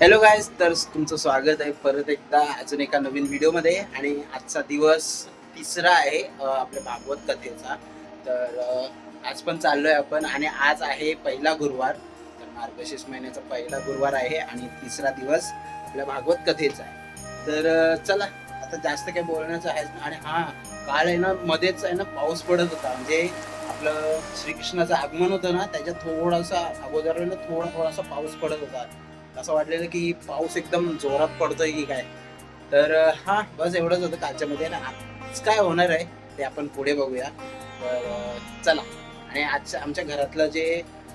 Hello guys तर तुमचं स्वागत आहे परत एकदा अजून एका नवीन व्हिडिओमध्ये. आणि आजचा दिवस तिसरा आहे आपल्या भागवत कथेचा. तर आज पण चाललो आहे आपण आणि आज आहे पहिला गुरुवार. तर मार्गशीर्ष महिन्याचा पहिला गुरुवार आहे आणि तिसरा दिवस आपल्या भागवत कथेचा आहे. तर चला आता जास्त काही बोलण्याचं आहे आणि हां काल आहे ना मध्येच आहे ना पाऊस पडत होता. म्हणजे आपलं श्रीकृष्णाचं आगमन होतं ना त्याच्यात थोडासा अगोदर थोडा थोडासा पाऊस पडत होता. असं वाटलेलं की पाऊस एकदम जोरात पडतोय की काय? तर हा बस एवढंच होतं कालच्यामध्ये. ना आज काय होणार आहे ते आपण पुढे बघूया. तर चला. आणि आजच्या आमच्या घरातलं जे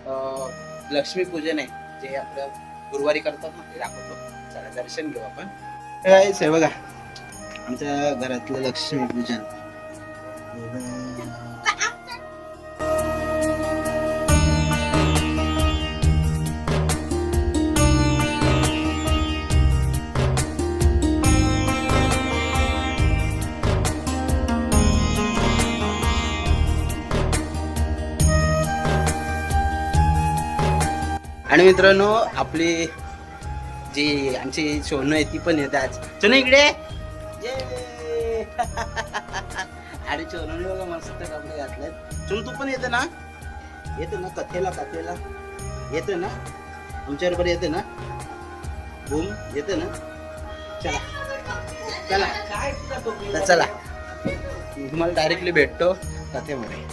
लक्ष्मी लक्ष्मीपूजन आहे जे आपलं गुरुवारी करतात ना ते दाखवतो. चला दर्शन घेऊ आपण. काहीच बघा. आमच्या घरातलं लक्ष्मीपूजन. आणि मित्रांनो आपली जी आमची सोनं आहे ती पण येते आज सोनू इकडे. ये. आणि सोनं बघा मस्त कपडे घातलेत. सोनू तू पण येते ना? येतो ना कथेला कथेला. येतो ना? तुमच्या बरोबर येते ना? बूम येते ना? चला. चला. तर चला. तुम्हाला डायरेक्टली भेटतो कथेमध्ये.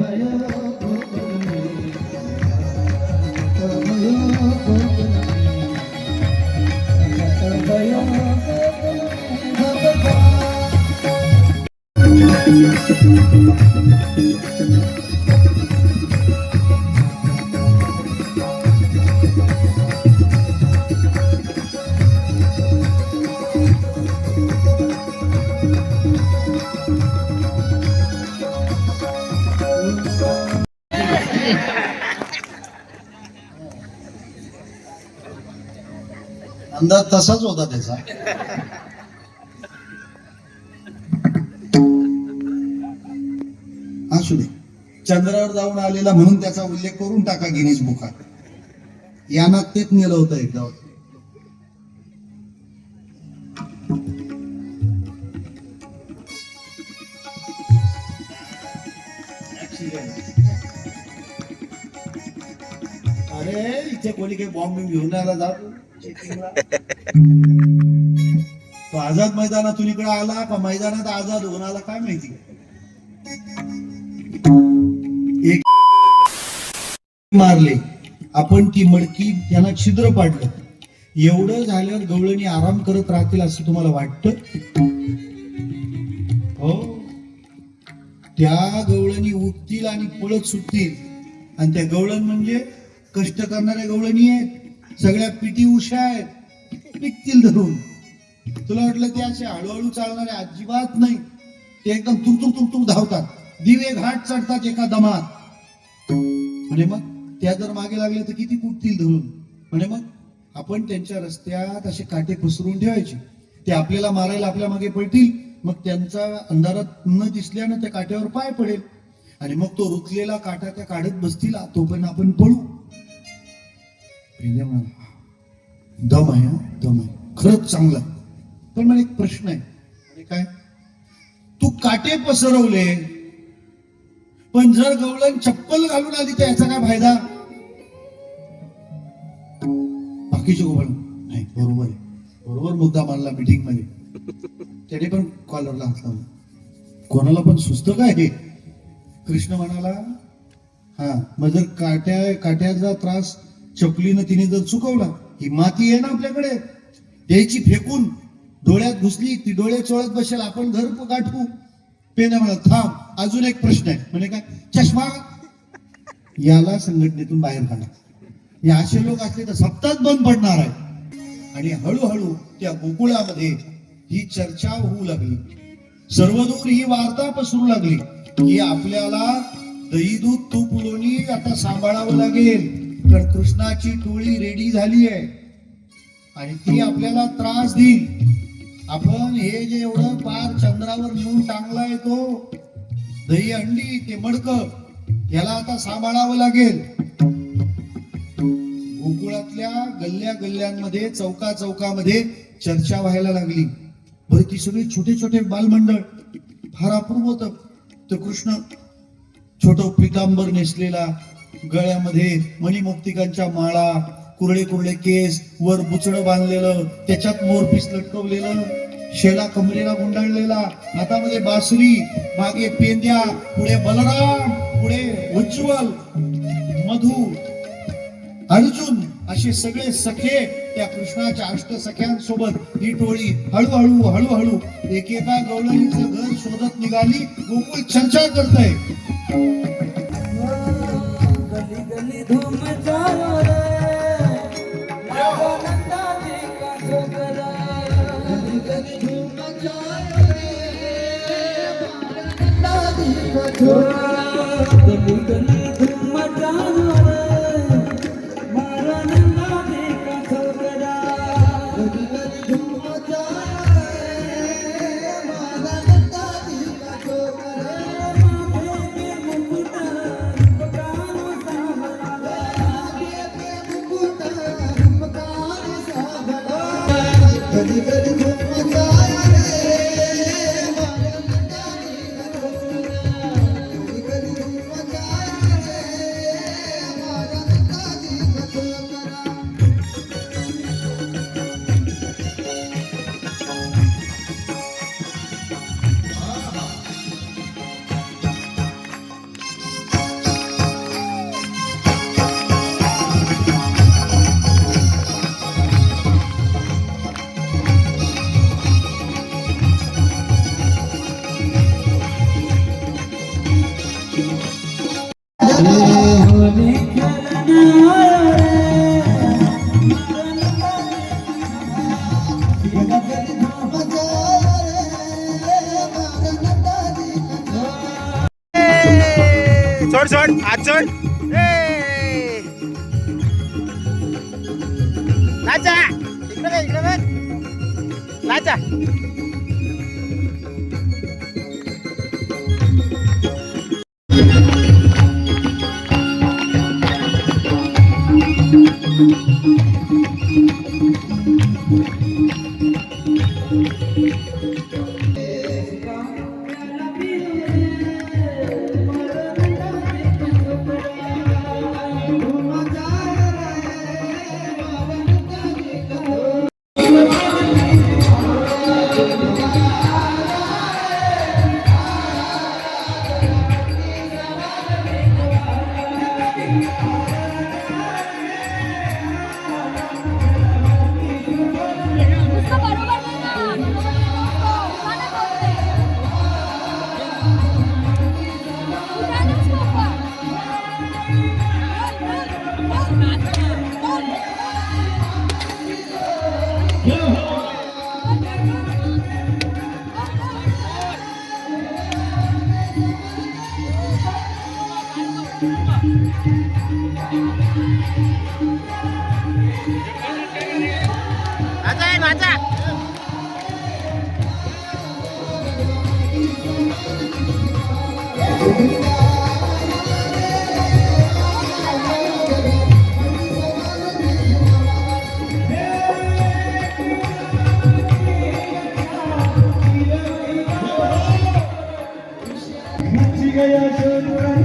ಭಯ अंदाज तसाच होता त्याचा. असू दे चंद्रावर जाऊन आलेला म्हणून त्याचा उल्लेख करून टाका गिनीज बुकात यानात तेच नेलं होतं एकदा. अरे इथे कोणी काही बॉम्ब घेऊन आला जातो? तो आझाद मैदानातून इकडे आला का मैदानात आझाद होऊन आला काय माहिती? एक मारले. आपण ती मडकी त्यांना छिद्र पाडलं. एवढं झाल्यावर गवळणी आराम करत राहतील असं तुम्हाला वाटतं? हो. त्या गवळणी उठतील आणि पळत सुटतील. आणि त्या गवळण म्हणजे कष्ट करणाऱ्या गवळणी आहेत. सगळ्या पीटी उषा आहेत. पिकतील धरून. तुला वाटलं ते असे हळूहळू चालणारे अजिबात नाही. ते एकदम तुरतुर तुरतुर धावतात. दिवे घाट चढतात एका दमात. म्हणे मग त्या जर मागे लागल्या तर किती कुटतील धरून? म्हणे मग आपण त्यांच्या रस्त्यात असे काटे पसरून ठेवायचे. ते आपल्याला मारायला आपल्या मागे पळतील. मग त्यांचा अंधारात न दिसल्यानं त्या काट्यावर पाय पडेल. आणि मग तो रुतलेला काटा त्या काढत बसतील. तोपर्यंत आपण पळू. पेंड्या म्हणाला, दम आहे हा, दम आहे. खरंच चांगला. पण मला एक प्रश्न आहे. काय? तू काटे पसरवले पण जर गवळण चप्पल घालून आली तर याचा काय फायदा? बाकीचे गोबळ नाही बरोबर आहे. बरोबर मुद्दा मानला मीटिंगमध्ये त्याने पण कॉलरला हात लावला. कोणाला पण सुचत काय? हे कृष्ण म्हणाला हा मग जर काट्या काट्याचा त्रास चपलीनं तिने जर चुकवला ही माती आहे ना आपल्याकडे. द्यायची फेकून डोळ्यात घुसली ती डोळे चोळत बसेल आपण घर प- गाठवू म्हणा थांब अजून एक प्रश्न आहे. म्हणजे काय? चष्मा? याला संघटनेतून बाहेर काढा. हे असे लोक असले तर सप्ताह बंद पडणार आहे. आणि हळूहळू त्या गोकुळामध्ये ही चर्चा होऊ लागली. सर्वदूर ही वार्ता पसरू लागली की आपल्याला दही दूध तूप लोणी आता सांभाळावं लागेल. कृष्णाची टोळी रेडी झाली आहे आणि ती आपल्याला त्रास देईल. आपण हे जे एवढं पार चंद्रावर नेऊन टांगलाय तो दही अंडी ते मडक याला आता सांभाळावं लागेल. गोकुळातल्या गल्ल्या गल्ल्यांमध्ये चौका चौकामध्ये चर्चा व्हायला लागली. बरं ती सगळी छोटे छोटे बालमंडळ. फार अपूर्व होत तर कृष्ण छोट पितांबर नेसलेला गळ्यामध्ये मणिमुक्तिकांच्या माळा कुरळे कुरळे केस वर बुचड बांधलेलं त्याच्यात मोरपीस लटकवलेलं शेला कमरेला गुंडाळलेला हातामध्ये बासरी मागे पेंद्या पुढे बलराम पुढे उज्ज्वल मधु अर्जुन असे सगळे सखे त्या कृष्णाच्या अष्ट सख्यांसोबत ही टोळी हळूहळू हळूहळू एकेका गवळणीचं घर शोधत निघाली गोकुळ चर्चा करतय. The 맞아 맞아 지가야 전부라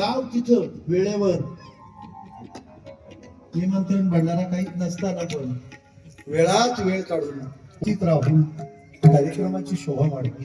गाव तिथं वेळेवर. निमंत्रण भरणारा काही नसताना पण वेळात वेळ काढून चित राहून कार्यक्रमाची शोभा वाढली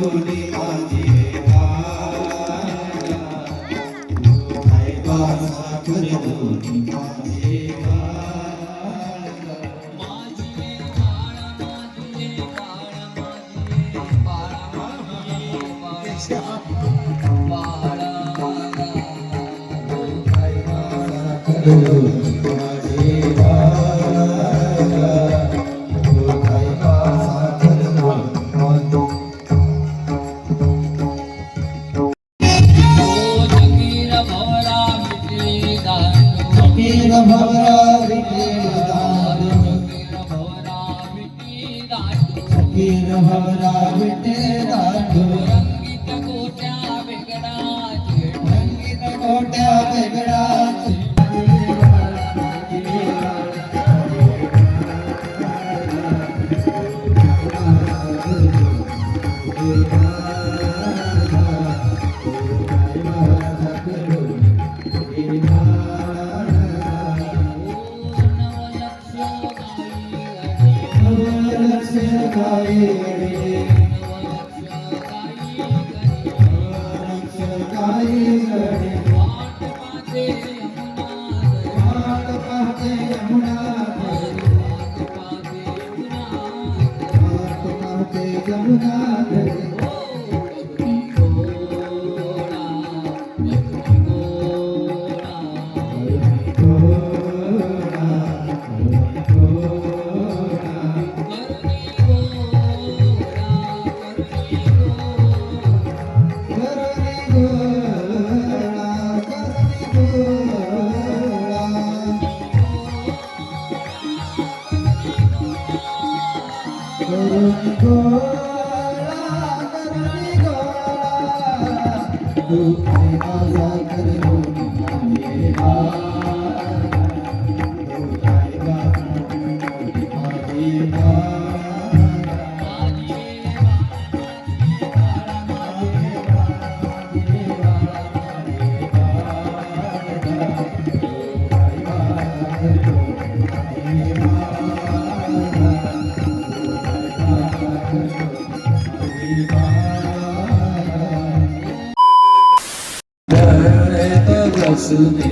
Holy. Muhammad શરણાઈ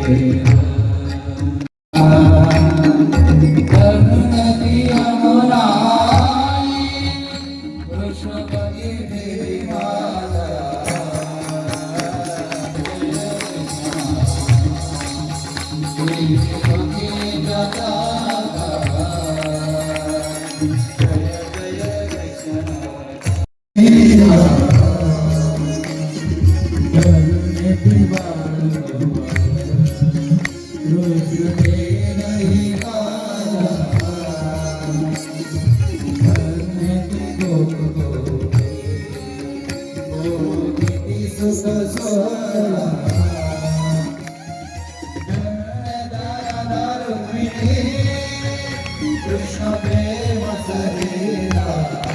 okay. कृष्ण प्रेम सरेला